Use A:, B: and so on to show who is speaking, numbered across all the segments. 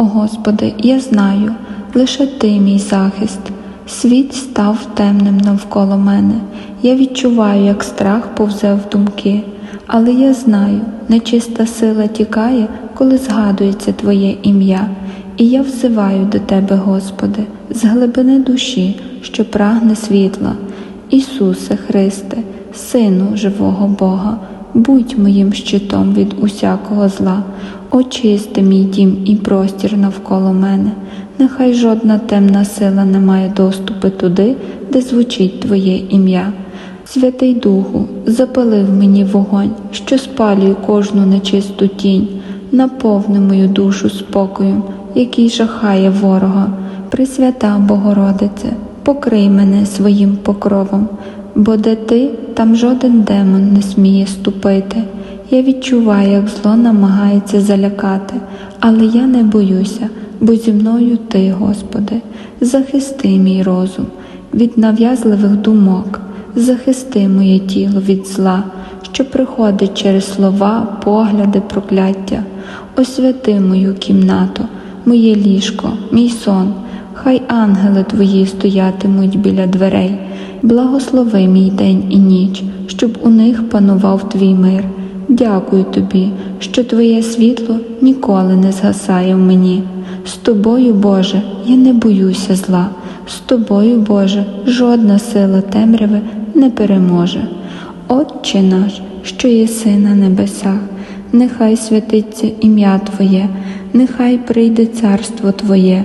A: О Господи, я знаю, лише Ти мій захист. Світ став темним навколо мене. Я відчуваю, як страх повзе в думки, але я знаю, нечиста сила тікає, коли згадується Твоє ім'я, і я взиваю до Тебе, Господи, з глибини душі, що прагне світла. Ісусе Христе, Сину живого Бога, будь моїм щитом від усякого зла, очисти мій дім і простір навколо мене, нехай жодна темна сила не має доступу туди, де звучить Твоє ім'я. Святий Духу, запалив мені вогонь, що спалює кожну нечисту тінь, наповни мою душу спокоєм, який жахає ворога. Пресвята Богородице, покрий мене своїм покровом, бо де ти, там жоден демон не сміє ступити. Я відчуваю, як зло намагається залякати, але я не боюся, бо зі мною ти, Господи, захисти мій розум від нав'язливих думок, захисти моє тіло від зла, що приходить через слова, погляди, прокляття, освяти мою кімнату, моє ліжко, мій сон. Хай ангели твої стоятимуть біля дверей, благослови мій день і ніч, щоб у них панував твій мир. Дякую тобі, що твоє світло ніколи не згасає в мені. З тобою, Боже, я не боюся зла, з тобою, Боже, жодна сила темряви не переможе. Отче наш, що єси на небесах, нехай святиться ім'я Твоє, нехай прийде царство Твоє,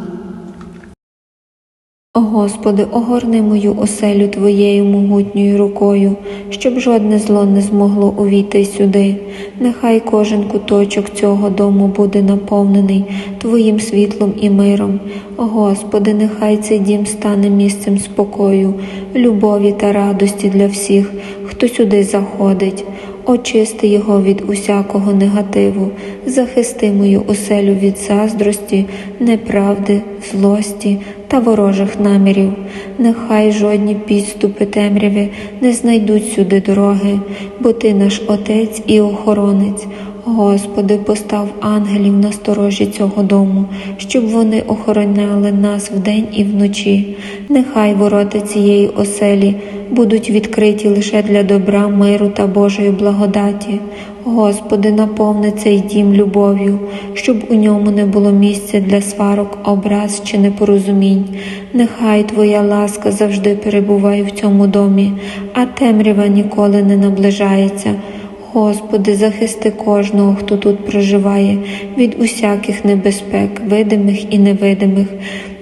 A: Господи, огорни мою оселю Твоєю могутньою рукою, щоб жодне зло не змогло увійти сюди. Нехай кожен куточок цього дому буде наповнений Твоїм світлом і миром. Господи, нехай цей дім стане місцем спокою, любові та радості для всіх, хто сюди заходить. Очисти його від усякого негативу, захисти мою оселю від заздрості, неправди, злості та ворожих намірів. Нехай жодні підступи темряви не знайдуть сюди дороги, бо ти наш Отець і охоронець. Господи, постав ангелів на сторожі цього дому, щоб вони охороняли нас вдень і вночі. Нехай ворота цієї оселі будуть відкриті лише для добра, миру та Божої благодаті. Господи, наповни цей дім любов'ю, щоб у ньому не було місця для сварок, образ чи непорозумінь. Нехай Твоя ласка завжди перебуває в цьому домі, а темрява ніколи не наближається. Господи, захисти кожного, хто тут проживає, від усяких небезпек, видимих і невидимих.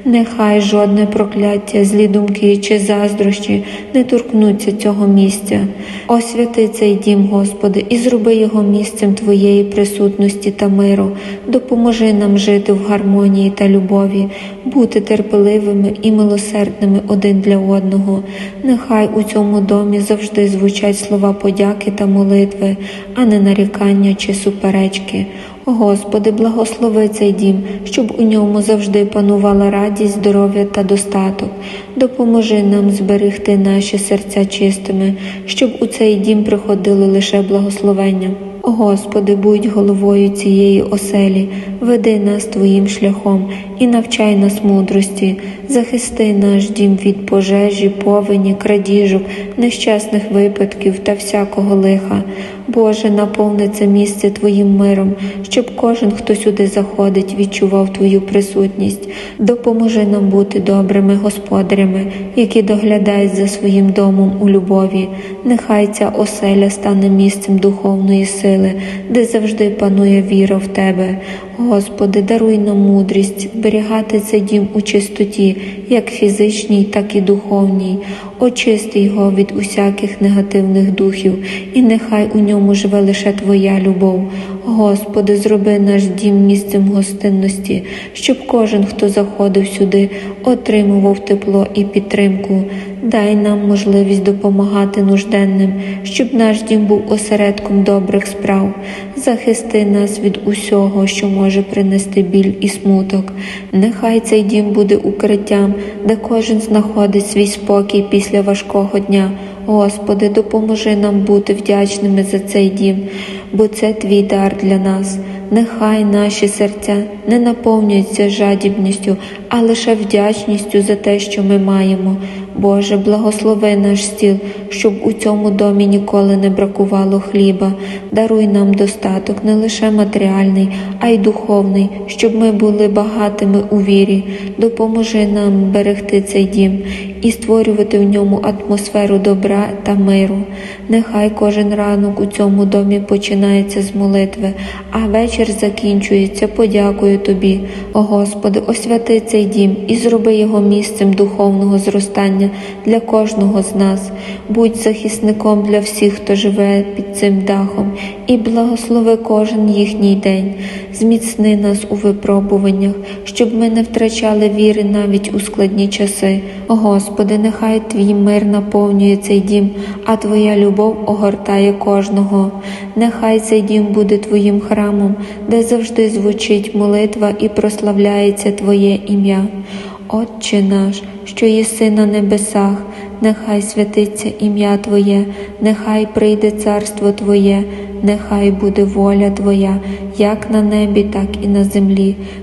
A: Нехай жодне прокляття, злі думки чи заздрощі не торкнуться цього місця. Освяти цей дім, Господи, і зроби його місцем Твоєї присутності та миру. Допоможи нам жити в гармонії та любові, бути терпеливими і милосердними один для одного. Нехай у цьому домі завжди звучать слова подяки та молитви, а не нарікання чи суперечки. Господи, благослови цей дім, щоб у ньому завжди панувала радість, здоров'я та достаток. Допоможи нам зберегти наші серця чистими, щоб у цей дім приходили лише благословення. Господи, будь головою цієї оселі, веди нас Твоїм шляхом і навчай нас мудрості, захисти наш дім від пожежі, повені, крадіжок, нещасних випадків та всякого лиха. Боже, наповни це місце Твоїм миром, щоб кожен, хто сюди заходить, відчував Твою присутність. Допоможи нам бути добрими господарями, які доглядають за своїм домом у любові. Нехай ця оселя стане місцем духовної сили, де завжди панує віра в Тебе.
B: Господи, даруй нам мудрість зберігати цей дім у чистоті, як фізичній, так і духовній. Очисти його від усяких негативних духів, і нехай у ньому живе лише Твоя любов. Господи, зроби наш дім місцем гостинності, щоб кожен, хто заходив сюди, отримував тепло і підтримку. Дай нам можливість допомагати нужденним, щоб наш дім був осередком добрих справ. Захисти нас від усього, що може принести біль і смуток. Нехай цей дім буде укриттям, де кожен знаходить свій спокій після важкого дня. Господи, допоможи нам бути вдячними за цей дім, бо це твій дар для нас. Нехай наші серця не наповнюються жадібністю, а лише вдячністю за те, що ми маємо. Боже, благослови наш стіл, щоб у цьому домі ніколи не бракувало хліба. Даруй нам достаток не лише матеріальний, а й духовний, щоб ми були багатими у вірі. Допоможи нам берегти цей дім і створювати в ньому атмосферу добра та миру. Нехай кожен ранок у цьому домі починається з молитви, а вечір закінчується подякою Тобі. О Господи, освяти цей дім і зроби його місцем духовного зростання для кожного з нас. Будь захисником для всіх, хто живе під цим дахом, і благослови кожен їхній день. Зміцни нас у випробуваннях, щоб ми не втрачали віри навіть у складні часи. О Господи, нехай Твій мир наповнює цей дім, а Твоя любов огортає кожного. Нехай цей дім буде Твоїм храмом, де завжди звучить молитва і прославляється Твоє ім'я. Отче наш, що єси на небесах, нехай святиться ім'я Твоє, нехай прийде царство Твоє, нехай буде воля Твоя, як на небі, так і на землі.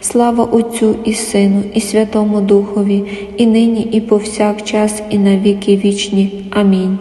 B: Слава Отцю і Сину, і Святому Духові, і нині, і повсякчас, і на віки вічні. Амінь.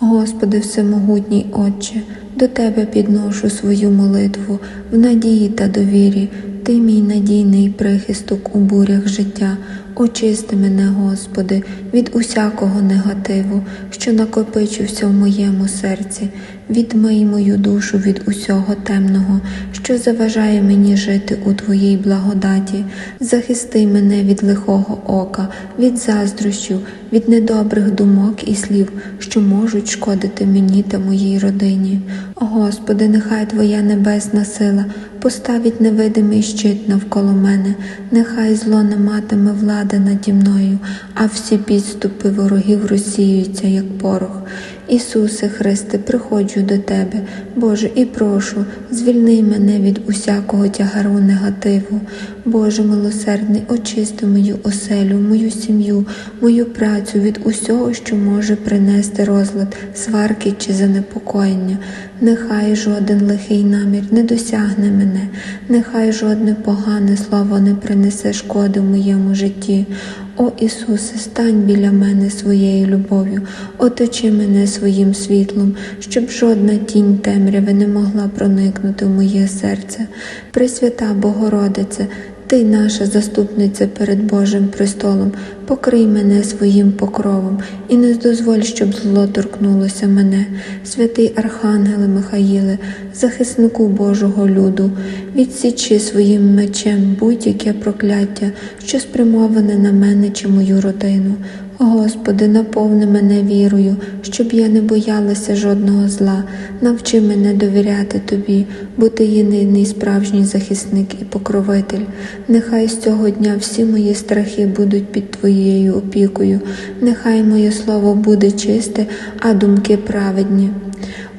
A: Господи Всемогутній Отче, до Тебе підношу свою молитву в надії та довірі. Ти мій надійний прихисток у бурях життя. Очисти мене, Господи, від усякого негативу, що накопичився в моєму серці. Відмий мою душу від усього темного, що заважає мені жити у Твоїй благодаті. Захисти мене від лихого ока, від заздрощів, від недобрих думок і слів, що можуть шкодити мені та моїй родині. Господи, нехай Твоя небесна сила поставить невидимий щит навколо мене, нехай зло не матиме влади наді мною, а всі підступи ворогів розсіюються, як порох. Ісусе Христе, приходжу до Тебе, Боже, і прошу, звільни мене від усякого тягару негативу. Боже милосердний, очисти мою оселю, мою сім'ю, мою працю від усього, що може принести розлад, сварки чи занепокоєння. Нехай жоден лихий намір не досягне мене, нехай жодне погане слово не принесе шкоди в моєму житті. О Ісусе, стань біля мене своєю любов'ю, оточи мене своїм світлом, щоб жодна тінь темряви не могла проникнути в моє серце. Пресвята Богородице, ти наша заступниця перед Божим престолом, покрий мене своїм покровом і не дозволь, щоб зло торкнулося мене, святий Архангеле Михаїле, захиснику Божого люду, відсічи своїм мечем будь-яке прокляття, що спрямоване на мене чи мою родину. Господи, наповни мене вірою, щоб я не боялася жодного зла. Навчи мене довіряти Тобі, бо Ти єдиний справжній захисник і покровитель. Нехай з цього дня всі мої страхи будуть під Твоєю опікою. Нехай моє слово буде чисте, а думки праведні.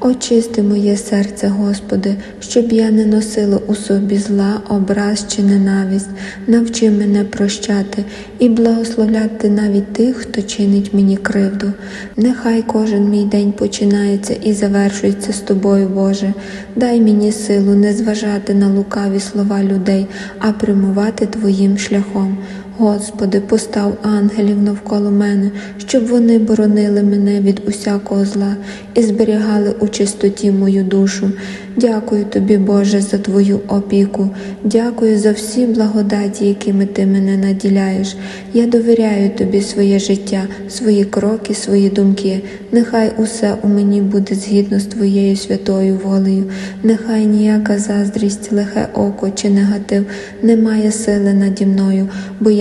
B: Очисти моє серце, Господи, щоб я не носила у собі зла, образ чи ненависть. Навчи мене прощати і благословляти навіть тих, хто чинить мені кривду. Нехай кожен мій день починається і завершується з Тобою, Боже. Дай мені силу не зважати на лукаві слова людей, а прямувати Твоїм шляхом. Господи, постав ангелів навколо мене, щоб вони боронили мене від усякого зла і зберігали у чистоті мою душу. Дякую тобі, Боже, за Твою опіку. Дякую за всі благодаті, якими ти мене наділяєш. Я довіряю тобі своє життя, свої кроки, свої думки. Нехай усе у мені буде згідно з Твоєю святою волею. Нехай ніяка заздрість, лихе око чи негатив не має сили наді мною, бо я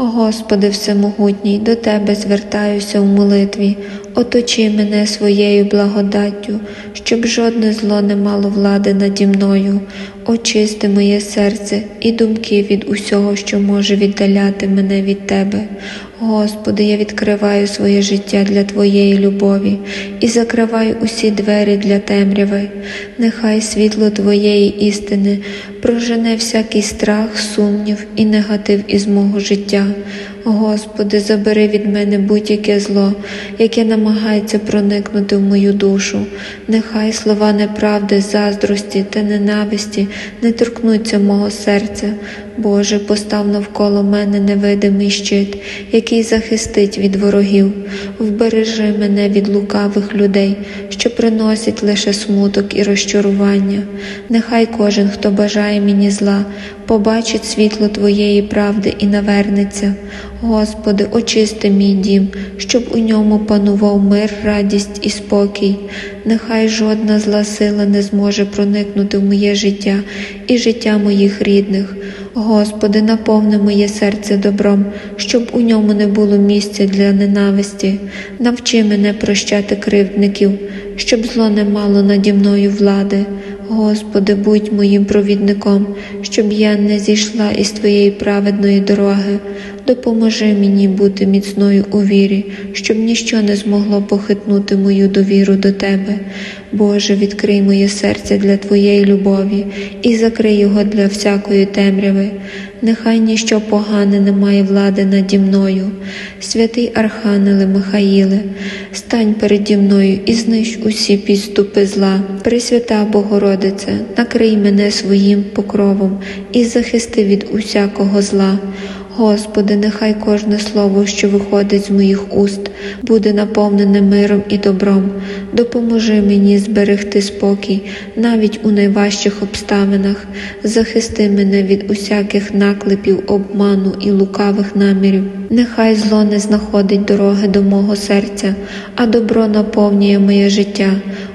B: О Господи Всемогутній, до Тебе звертаюся в молитві, оточи мене своєю благодаттю, щоб жодне зло не мало влади наді мною, очисти моє серце і думки від усього, що може віддаляти мене від Тебе. Господи, я відкриваю своє життя для Твоєї любові і закриваю усі двері для темряви. Нехай світло Твоєї істини прожене всякий страх, сумнів і негатив із мого життя. Господи, забери від мене будь-яке зло, яке намагається проникнути в мою душу. Нехай слова неправди, заздрості та ненависті не торкнуться мого серця. Боже, постав навколо мене невидимий щит, який захистить від ворогів. Вбережи мене від лукавих людей, що приносять лише смуток і розчарування. Нехай кожен, хто бажає мені зла, побачить світло Твоєї правди і навернеться. Господи, очисти мій дім, щоб у ньому панував мир, радість і спокій. Нехай жодна зла сила не зможе проникнути в моє життя і життя моїх рідних. Господи, наповни моє серце добром, щоб у ньому не було місця для ненависті. Навчи мене прощати кривдників, щоб зло не мало наді мною влади. Господи, будь моїм провідником, щоб я не зійшла із Твоєї праведної дороги. Допоможи мені бути міцною у вірі, щоб ніщо не змогло похитнути мою довіру до Тебе. Боже, відкрий моє серце для Твоєї любові і закрий його для всякої темряви. Нехай ніщо погане не має влади наді мною. Святий Архангеле Михаїле, стань переді мною і знищ усі підступи зла. Пресвята Богородице, накрий мене своїм покровом і захисти від усякого зла. Господи, нехай кожне слово, що виходить з моїх уст, буде наповнене миром і добром. Допоможи мені зберегти спокій навіть у найважчих обставинах. Захисти мене від усяких наклепів, обману і лукавих намірів. Нехай зло не знаходить дороги до мого серця, а добро наповнює моє життя.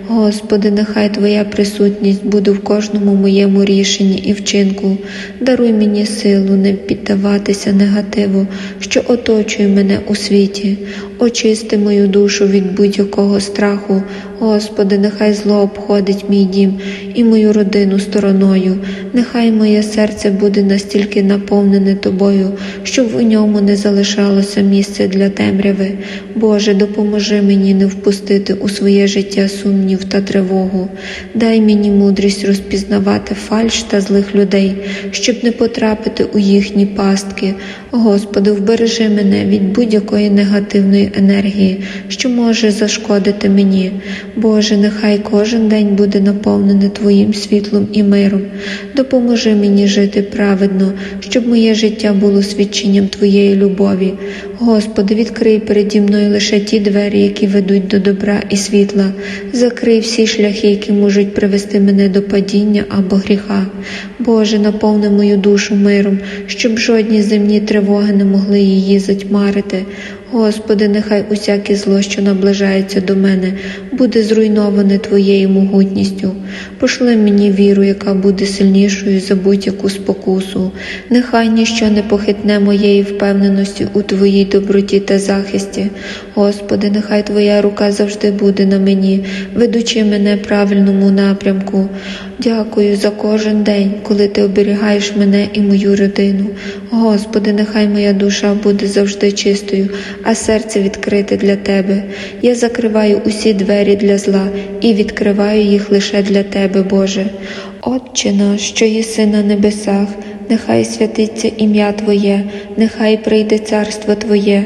B: Господи, нехай Твоя присутність буде в кожному моєму рішенні і вчинку. Даруй мені силу не піддаватися негативу, що оточує мене у світі. Очисти мою душу від будь-якого страху. Господи, нехай зло обходить мій дім і мою родину стороною. Нехай моє серце буде настільки наповнене Тобою, щоб у ньому не залишалося місця для темряви. Боже, допоможи мені не впустити у своє життя сумнів та тривогу. Дай мені мудрість розпізнавати фальш та злих людей, щоб не потрапити у їхні пастки. Господи, вбережи мене від будь-якої негативної енергії, що може зашкодити мені. Боже, нехай кожен день буде наповнений Твоїм світлом і миром. Допоможи мені жити праведно, щоб моє життя було свідченням Твоєї любові. Господи, відкрий переді мною лише ті двері, які ведуть до добра і світла. Закрий всі шляхи, які можуть привести мене до падіння або гріха. Боже, наповни мою душу миром, щоб жодні земні тривоги не могли її затьмарити. Господи, нехай усяке зло, що наближається до мене, буде зруйноване Твоєю могутністю. Пошли мені віру, яка буде сильнішою за будь-яку спокусу. Нехай ніщо не похитне моєї впевненості у Твоїй доброті та захисті. Господи, нехай Твоя рука завжди буде на мені, ведучи мене правильному напрямку. Дякую за кожен день, коли Ти оберігаєш мене і мою родину. Господи, нехай моя душа буде завжди чистою, а серце відкрите для Тебе. Я закриваю усі двері для зла і відкриваю їх лише для Тебе, Боже. Отче наш, що єси на небесах, нехай святиться ім'я Твоє, нехай прийде царство Твоє,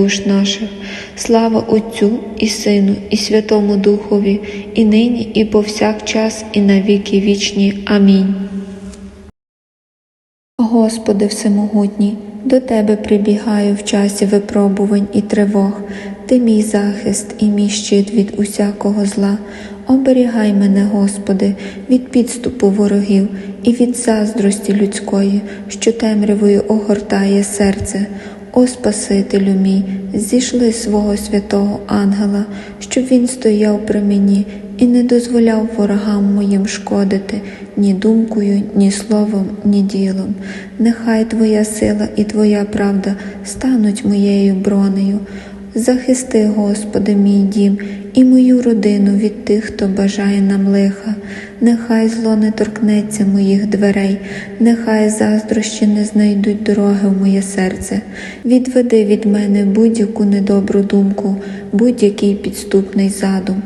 B: наших. Слава Отцю і Сину, і Святому Духові, і нині, і повсякчас, і на віки вічні. Амінь. Господи Всемогутній, до Тебе прибігаю в часі випробувань і тривог. Ти мій захист і мій щит від усякого зла. Оберігай мене, Господи, від підступу ворогів і від заздрості людської, що темрявою огортає серце. О Спасителю мій, зійшли свого святого ангела, щоб він стояв при мені і не дозволяв ворогам моїм шкодити ні думкою, ні словом, ні ділом. Нехай Твоя сила і Твоя правда стануть моєю бронею. Захисти, Господи, мій дім і мою родину від тих, хто бажає нам лиха. Нехай зло не торкнеться моїх дверей, нехай заздрощі не знайдуть дороги в моє серце. Відведи від мене будь-яку недобру думку, будь-який підступний задум.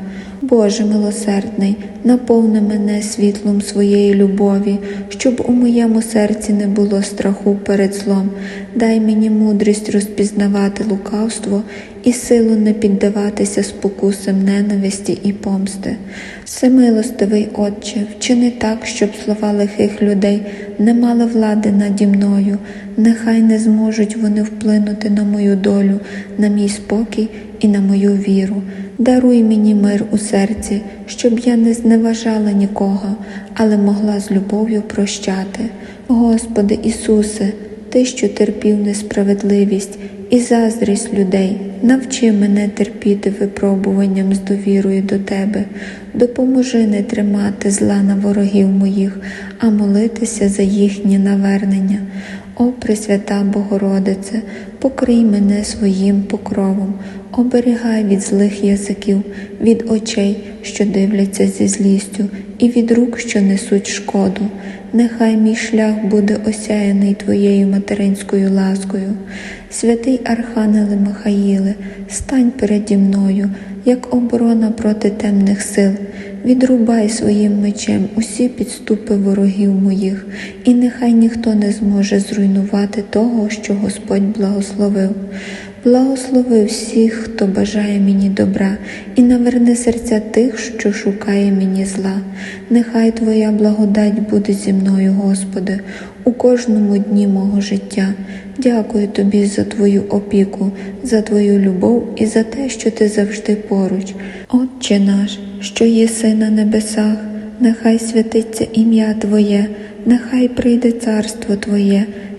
B: Боже милосердний, наповни мене світлом своєї любові, щоб у моєму серці не було страху перед злом. Дай мені мудрість розпізнавати лукавство і силу не піддаватися спокусам ненависті і помсти. Всемилостивий Отче, вчини так, щоб слова лихих людей не мали влади наді мною, нехай не зможуть вони вплинути на мою долю, на мій спокій і на мою віру. Даруй мені мир у серці, щоб я не зневажала нікого, але могла з любов'ю прощати. Господи Ісусе, Ти, що терпів несправедливість і заздрість людей, навчи мене терпіти випробуванням з довірою до Тебе, допоможи не тримати зла на ворогів моїх, а молитися за їхнє навернення. О Пресвята Богородице, покрий мене своїм покровом, оберігай від злих язиків, від очей, що дивляться зі злістю, і від рук, що несуть шкоду. Нехай мій шлях буде осяяний Твоєю материнською ласкою. Святий Архангеле Михаїле, стань переді мною, як оборона проти темних сил. Відрубай своїм мечем усі підступи ворогів моїх, і нехай ніхто не зможе зруйнувати того, що Господь благословив. Благослови всіх, хто бажає мені добра, і наверни серця тих, що шукає мені зла. Нехай Твоя благодать буде зі мною, Господи, у кожному дні мого життя. Дякую Тобі за Твою опіку, за Твою любов і за те, що Ти завжди поруч. Отче наш, що єси на небесах, нехай святиться ім'я Твоє, нехай прийде царство Твоє,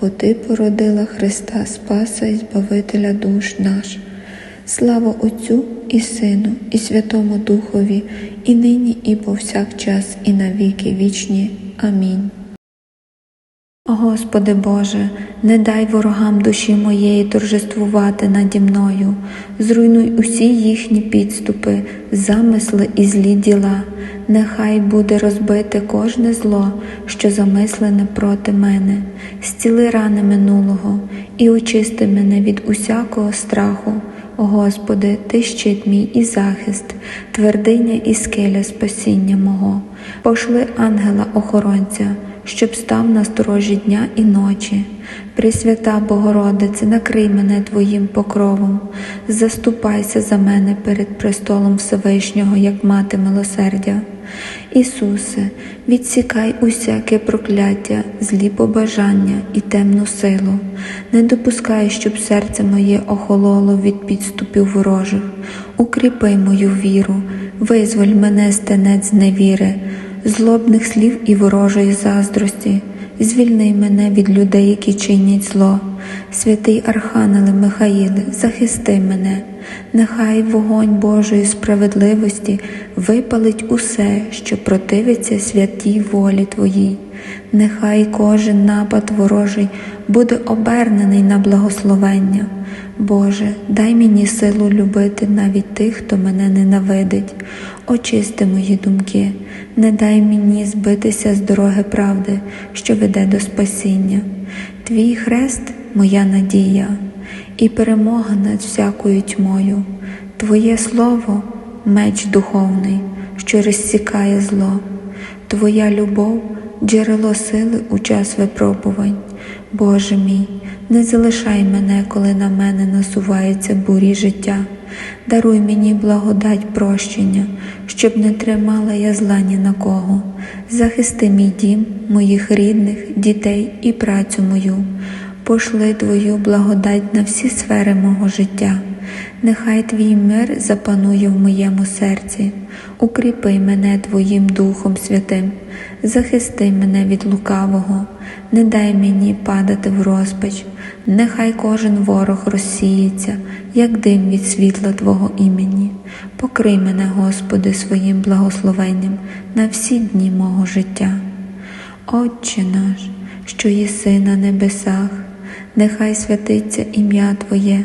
A: бо Ти породила Христа Спаса і Збавителя душ наш. Слава Отцю і Сину, і Святому Духові, і нині, і повсякчас, і навіки вічні. Амінь. Господи Боже, не дай ворогам душі моєї торжествувати наді мною, зруйнуй усі їхні підступи, замисли і злі діла. Нехай буде розбите кожне зло, що замислене проти мене, зціли рани минулого і очисти мене від усякого страху. Господи, Ти щит мій і захист, твердиня і скеля спасіння мого. Пошли ангела-охоронця, щоб став на сторожі дня і ночі. Пресвята Богородице, накрий мене Твоїм покровом, заступайся за мене перед престолом Всевишнього, як мати милосердя. Ісусе, відсікай усяке прокляття, злі побажання і темну силу, не допускай, щоб серце моє охололо від підступів ворожих, укріпи мою віру, визволь мене з тенець невіри, злобних слів і ворожої заздрості, звільни мене від людей, які чинять зло. Святий Архангеле Михаїле, захисти мене, нехай вогонь Божої справедливості випалить усе, що противиться святій волі Твоїй. Нехай кожен напад ворожий буде обернений на благословення. Боже, дай мені силу любити навіть тих, хто мене ненавидить. Очисти мої думки, не дай мені збитися з дороги правди, що веде до спасіння. Твій хрест моя надія і перемога над всякою тьмою. Твоє слово меч духовний, що розсікає зло, Твоя любов джерело сили у час випробувань. Боже мій, не залишай мене, коли на мене насуваються бурі життя. Даруй мені благодать прощення, щоб не тримала я зла ні на кого. Захисти мій дім, моїх рідних, дітей і працю мою. Пошли Твою благодать на всі сфери мого життя. Нехай Твій мир запанує в моєму серці, укріпи мене Твоїм Духом Святим, захисти мене від лукавого, не дай мені падати в розпач, нехай кожен ворог розсіється, як дим від світла Твого імені. Покрий мене, Господи, своїм благословенням на всі дні мого життя. Отче наш, що єси на небесах, нехай святиться ім'я Твоє,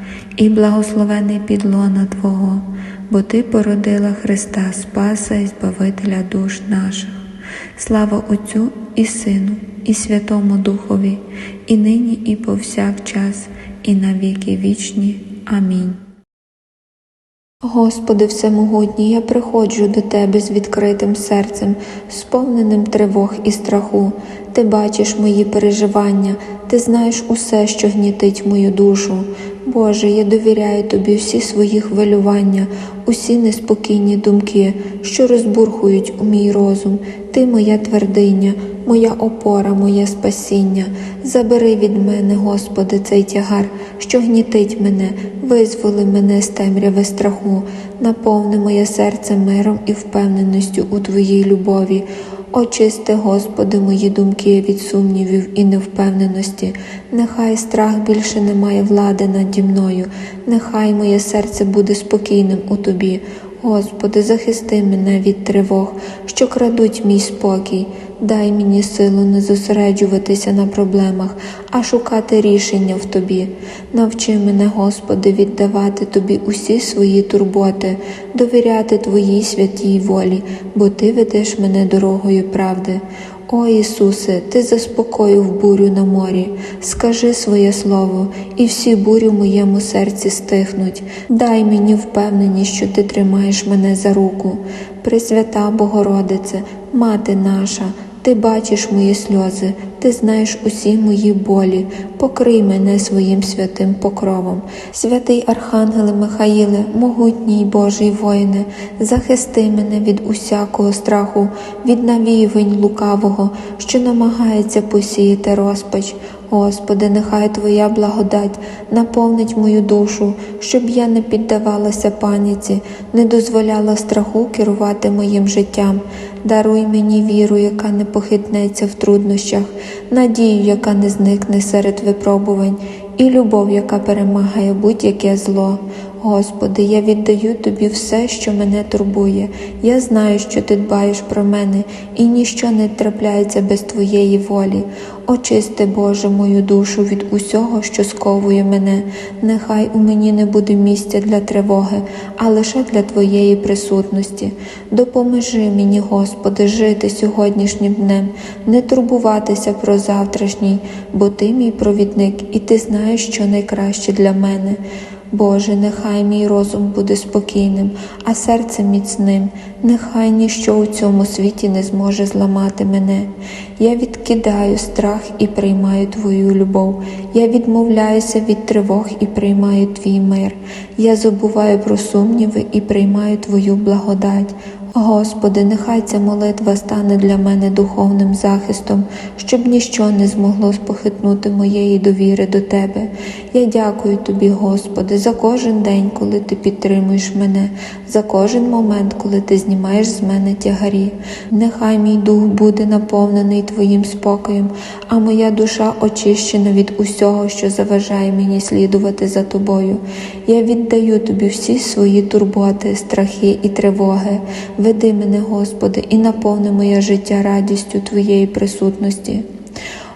A: і благословений підлона Твого, бо Ти породила Христа Спаса і Збавителя душ наших. Слава Отцю і Сину, і Святому Духові, і нині, і повсякчас, і на віки вічні. Амінь. Господи Всемогутній, я приходжу до Тебе з відкритим серцем, сповненим тривог і страху. Ти бачиш мої переживання, ти знаєш усе, що гнітить мою душу. Боже, я довіряю Тобі всі свої хвилювання, усі неспокійні думки, що розбурхують у мій розум. Ти моя твердиня, моя опора, моє спасіння. Забери від мене, Господи, цей тягар, що гнітить мене, визволи мене з темряви страху, наповни моє серце миром і впевненістю у Твоїй любові. Очисти, Господи, мої думки від сумнівів і невпевненості. Нехай страх більше не має влади наді мною, нехай моє серце буде спокійним у Тобі. Господи, захисти мене від тривог, що крадуть мій спокій.
B: Дай мені силу не зосереджуватися на проблемах, а шукати рішення в Тобі. Навчи мене, Господи, віддавати Тобі усі свої турботи, довіряти Твоїй святій волі, бо Ти ведеш мене дорогою правди. О Ісусе, Ти заспокоїв бурю на морі, скажи своє слово, і всі бурі в моєму серці стихнуть. Дай мені впевненість, що Ти тримаєш мене за руку. Пресвята Богородице, Мати наша, Ти бачиш мої сльози, Ти знаєш усі мої болі, покрий мене своїм святим покровом. Святий Архангеле Михаїле, могутній Божий воїне, захисти мене від усякого страху, від навіювань лукавого, що намагається посіяти розпач. Господи, нехай Твоя благодать наповнить мою душу, щоб я не піддавалася паніці, не дозволяла страху керувати моїм життям. Даруй мені віру, яка не похитнеться в труднощах, надію, яка не зникне серед випробувань, і любов, яка перемагає будь-яке зло. Господи, я віддаю Тобі все, що мене турбує. Я знаю, що Ти дбаєш про мене, і ніщо не трапляється без Твоєї волі. Очисти, Боже, мою душу від усього, що сковує мене. Нехай у мені не буде місця для тривоги, а лише для Твоєї присутності. Допоможи мені, Господи, жити сьогоднішнім днем, не турбуватися про завтрашній, бо Ти мій провідник, і Ти знаєш, що найкраще для мене. Боже, нехай мій розум буде спокійним, а серце міцним, нехай ніщо у цьому світі не зможе зламати мене. Я відкидаю страх і приймаю Твою любов. Я відмовляюся від тривог і приймаю Твій мир. Я забуваю про сумніви і приймаю Твою благодать. Господи, нехай ця молитва стане для мене духовним захистом, щоб ніщо не змогло спохитнути моєї довіри до Тебе. Я дякую Тобі, Господи, за кожен день, коли Ти підтримуєш мене, за кожен момент, коли Ти знімаєш з мене тягарі. Нехай мій дух буде наповнений Твоїм спокоєм, а моя душа очищена від усього, що заважає мені слідувати за Тобою. Я віддаю Тобі всі свої турботи, страхи і тривоги. Веди мене, Господи, і наповни моє життя радістю Твоєї присутності.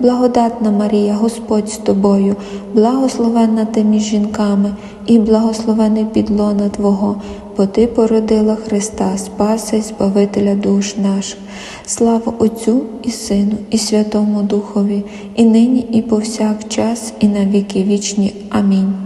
B: Благодатна Марія, Господь з тобою, благословенна ти між жінками, і благословений підлона Твого, бо Ти породила Христа, Спаса і Збавителя душ наших. Слава Отцю і Сину, і Святому Духові, і нині, і повсякчас, і на віки вічні. Амінь.